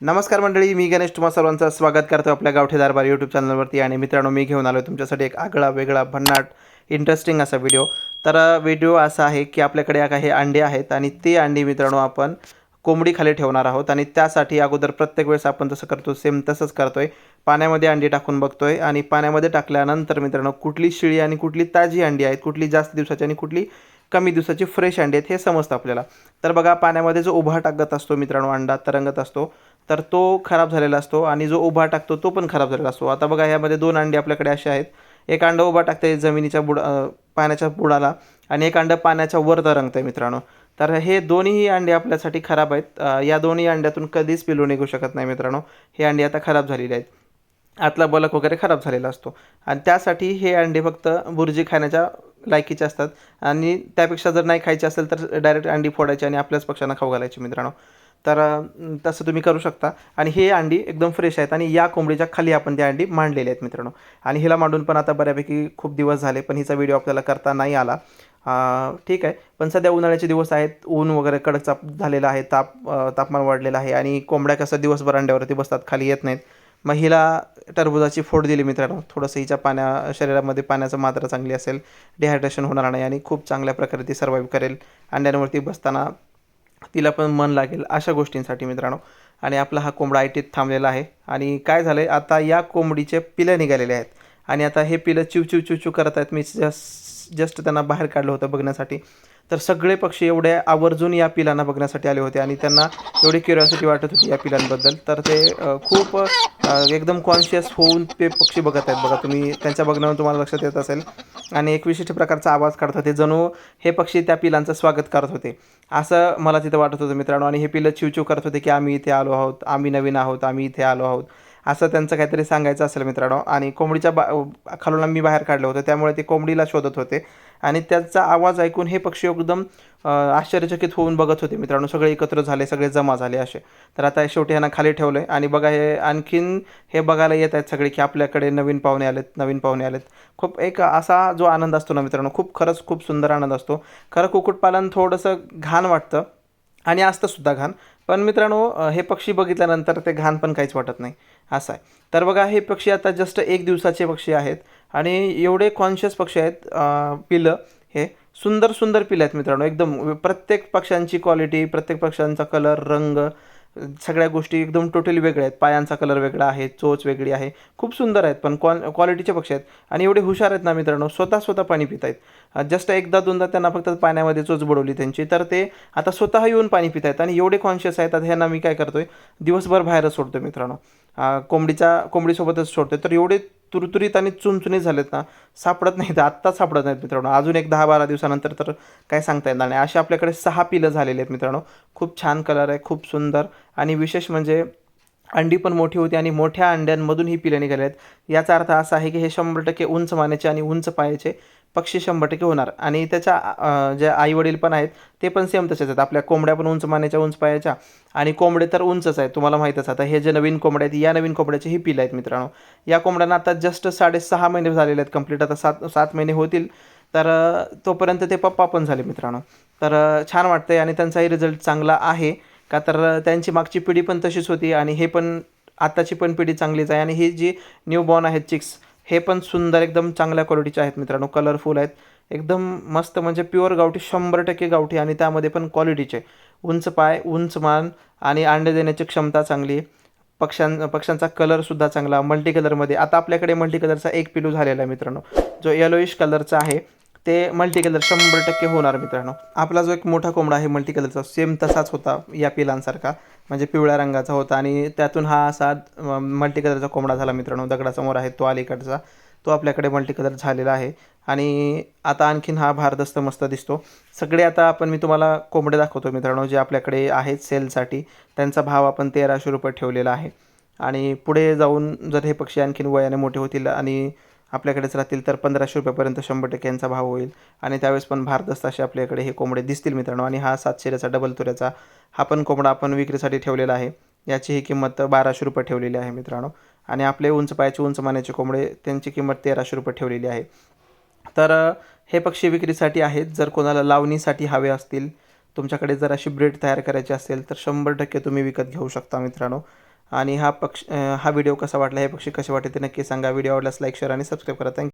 नमस्कार मंडळी मी गणेश तुम्हा सर्वांचं स्वागत करतो आपल्या गावठी दरबार यूट्यूब चॅनलवरती आणि मित्रांनो मी घेऊन आलो तुमच्यासाठी एक आगळा वेगळा भन्नाट इंटरेस्टिंग असा व्हिडिओ तर व्हिडिओ असा आहे की आपल्याकडे काही अंडे आहेत आणि ते अंडी मित्रांनो आपण कोंबडी खाली ठेवणार आहोत. आणि त्यासाठी अगोदर प्रत्येक वेळेस आपण जसं करतो सेम तसंच करतो आहे पाण्यामध्ये अंडी टाकून बघतो आहे आणि पाण्यामध्ये टाकल्यानंतर मित्रांनो कुठली शिळी आणि कुठली ताजी अंडी आहेत कुठली जास्त दिवसाची आणि कुठली कमी दिवसाची फ्रेश अंडी आहेत हे समजतं आपल्याला. तर बघा पाण्यामध्ये जो उभा टाकत असतो मित्रांनो अंडा तरंगत असतो तर तो खराब झालेला असतो आणि जो उभा टाकतो तो पण खराब झालेला असतो. आता बघा ह्यामध्ये दोन अंडी आपल्याकडे असे आहेत. एक अंडं उभा टाकते जमिनीच्या बुड पाण्याच्या बुडाला आणि एक अंडं पाण्याच्या वर तरंगतं आहे मित्रांनो. तर हे दोन्ही अंडे आपल्यासाठी खराब आहेत. या दोन्ही अंड्यातून कधीच पिलू निघू शकत नाही मित्रांनो. हे अंडी आता खराब झालेली आहेत. आतला बलक वगैरे खराब झालेला असतो. आणि त्यासाठी हे अंडे फक्त बुर्जी खाण्याच्या लायकीचे असतात. आणि त्यापेक्षा जर नाही खायचे असेल तर डायरेक्ट अंडी फोडायची आणि आपल्याच पक्षांना खाऊ घालायची मित्रांनो. तर तसं तुम्ही करू शकता. आणि हे अंडी एकदम फ्रेश आहेत आणि या कोंबडीच्या खाली आपण त्या अंडी मांडलेले आहेत मित्रांनो. आणि हिला मांडून पण आता बऱ्यापैकी खूप दिवस झाले पण हिचा व्हिडिओ आपल्याला करता नाही आला. ठीक आहे. पण सध्या उन्हाळ्याचे दिवस आहेत ऊन वगैरे कडक चाप झालेलं आहे ताप तापमान वाढलेलं आहे आणि कोंबड्या कसं दिवसभर अंड्यावरती बसतात खाली येत नाहीत. मग हिला टरबुजाची फोड दिली मित्रांनो. थोडंसं हिच्या पाण्या शरीरामध्ये पाण्याचं मात्रा चांगली असेल डिहायड्रेशन होणार नाही आणि खूप चांगल्या प्रकारे ती सर्वाईव्ह करेल. अंड्यांवरती बसताना तिला पण मन लागेल अशा गोष्टींसाठी मित्रांनो. आणि आपला हा कोंबडा आयटीत थांबलेला आहे. आणि काय झालं आहे आता या कोंबडीचे पिलं निघालेले आहेत. आणि आता हे पिलं चिव चिव चिव करत आहेत. मी जस्ट जस्ट त्यांना बाहेर काढलं होतं बघण्यासाठी. तर सगळे पक्षी एवढे आवर्जून या पिलांना बघण्यासाठी आले होते. आणि त्यांना एवढी क्युरिओसिटी वाटत होती या पिलांबद्दल. तर ते खूप एकदम कॉन्शियस होऊन ते पक्षी बघत आहेत बघा. तुम्ही त्यांच्या बघण्यावर तुम्हाला लक्षात येत असेल. आणि एक विशिष्ट प्रकारचा आवाज काढत होते. जणू हे पक्षी त्या पिलांचं स्वागत करत होते. असं मला तिथं वाटत होतं मित्रांनो. आणि हे पिलं चिवचिव करत होते की आम्ही इथे आलो आहोत. आम्ही नवीन आहोत. आम्ही इथे आलो आहोत. असं त्यांचं काहीतरी सांगायचं असेल मित्रांनो. आणि कोंबडीच्या बा खालून मी बाहेर काढलं होतं त्यामुळे ते कोंबडीला शोधत होते. आणि त्याचा आवाज ऐकून हे पक्षी एकदम आश्चर्यचकित होऊन बघत होते मित्रांनो. सगळे एकत्र झाले सगळे जमा झाले असे. तर आता शेवटी ह्यांना खाली ठेवलं आहे आणि बघा हे आणखीन हे बघायला येत आहेत सगळे की आपल्याकडे नवीन पाहुणे आलेत नवीन पाहुणे आलेत. खूप एक असा जो आनंद असतो ना मित्रांनो खूप खरंच खूप सुंदर आनंद असतो. खरं कुक्कुटपालन थोडंसं घाण वाटतं. आणि असतंसुद्धा घाण. पण मित्रांनो हे पक्षी बघितल्यानंतर ते घाण पण काहीच वाटत नाही. असं आहे. तर बघा हे पक्षी आता जस्ट एक दिवसाचे पक्षी आहेत आणि एवढे कॉन्शियस पक्षी आहेत पिलं हे. सुंदर सुंदर पिलं आहेत मित्रांनो एकदम. प्रत्येक पक्ष्यांची क्वालिटी प्रत्येक पक्ष्यांचा कलर रंग सगळ्या गोष्टी एकदम टोटली वेगळ्या आहेत. पायांचा कलर वेगळा आहे चोच वेगळी आहे. खूप सुंदर आहेत पण क्वाल क्वालिटीचे पक्षी आहेत. आणि एवढे हुशार आहेत ना मित्रांनो स्वतः स्वतः पाणी पित आहेत. जस्ट एकदा दोनदा त्यांना फक्त पाण्यामध्ये चोच बुडवली त्यांची. तर ते आता स्वतः येऊन पाणी पित आहेत आणि एवढे कॉन्शियस आहेत आता ह्यांना मी काय करतो आहे दिवसभर बाहेरच सोडतो मित्रांनो. कोंबडीचा कोंबडीच्या कोंबडीसोबतच आहे तर एवढे तुरतुरीत आणि चुनचुनीत झालेत ना सापडत नाहीत आत्ता सापडत नाहीत मित्रांनो. अजून एक दहा बारा दिवसानंतर तर काय सांगता येणार नाही. असे आपल्याकडे सहा पिलं झालेले आहेत मित्रांनो. खूप छान कलर आहे खूप सुंदर आणि विशेष म्हणजे अंडी पण मोठी होती आणि मोठ्या अंड्यांमधून ही पिलं निघाली आहेत. याचा अर्थ असा आहे की हे शंभर टक्के उंच मानेचे आणि उंच पायाचे पक्षी शंभर टक्के होणार. आणि त्याच्या जे आई वडील पण आहेत ते पण सेम तसेच आहेत. आपल्या कोंबड्या पण उंच मानेच्या उंच पायाच्या. आणि कोंबडे तर उंचच आहेत तुम्हाला माहीतच आता हे जे नवीन कोंबड्या आहेत या नवीन कोंबड्याची ही पिलं आहेत मित्रांनो. या कोंबड्यांना आता जस्ट साडेसहा महिने झालेले आहेत कंप्लीट आता सात सात महिने होतील. तर तोपर्यंत ते पप्पा पण झाले मित्रांनो. तर छान छान आहे आणि त्यांचाही रिझल्ट चांगला आहे. का तर त्यांची मागची पिढी पण तशीच होती आणि हे पण आत्ताची पण पिढी चांगलीच आहे. आणि ही जी न्यू बॉर्न आहेत चिक्स हे पण सुंदर एकदम चांगल्या क्वालिटीचे आहेत मित्रांनो. कलरफुल आहेत. एकदम मस्त म्हणजे प्युअर गावठी शंभर टक्के गावठी आणि त्यामध्ये पण क्वालिटीचे उंच पाय उंच मान आणि अंडे देण्याची क्षमता चांगली पक्ष्यां पक्ष्यांचा कलरसुद्धा चांगला मल्टी कलरमध्ये आता आपल्याकडे मल्टी कलरचा एक पिलू झालेला आहे मित्रांनो. जो येलोइश कलरचा आहे. ते मल्टी कलर शंभर टक्के होणार मित्रांनो. आपला जो एक मोठा कोंबडा आहे मल्टी कलरचा सेम तसाच होता या पिलांसारखा. म्हणजे पिवळ्या रंगाचा होता आणि त्यातून हा असा मल्टी कलरचा कोंबडा झाला मित्रांनो. दगडासमोर आहे तो अलीकडचा. तो आपल्याकडे मल्टी कलर झालेला आहे. आणि आता आणखीन हा भारदस्त मस्त दिसतो. सगळे आता आपण मी तुम्हाला कोंबडे दाखवतो मित्रांनो जे आपल्याकडे आहेत सेलसाठी. त्यांचा भाव आपण तेराशे रुपये ठेवलेला आहे. आणि पुढे जाऊन जर हे पक्षी आणखीन वयाने मोठे होतील आणि आपल्याकडेच राहतील तर पंधराशे रुपयापर्यंत शंभर टक्के यांचा भाव होईल. आणि त्यावेळेस पण भारदस्त असे आपल्याकडे हे कोंबडे दिसतील मित्रांनो. आणि हा सातशेऱ्याचा डबल तुऱ्याचा हा पण कोंबडा आपण विक्रीसाठी ठेवलेला आहे. याची ही किंमत बाराशे रुपये ठेवलेली आहे मित्रांनो. आणि आपले उंच पायाचे उंच मानाचे कोंबडे त्यांची किंमत तेराशे रुपये ठेवलेली आहे. तर हे पक्षी विक्रीसाठी आहेत. जर कोणाला लावणीसाठी हवे असतील तुमच्याकडे जर अशी ब्रेड तयार करायची असेल तर शंभर टक्के तुम्ही विकत घेऊ शकता मित्रांनो. आणि हा पक्ष हा व्हिडिओ कसा वाटला हे पक्षी कसे वाटले ते नक्की सांगा. व्हिडिओ आवडल्यास लाईक शेअर आणि सबस्क्राईब करा. Thank you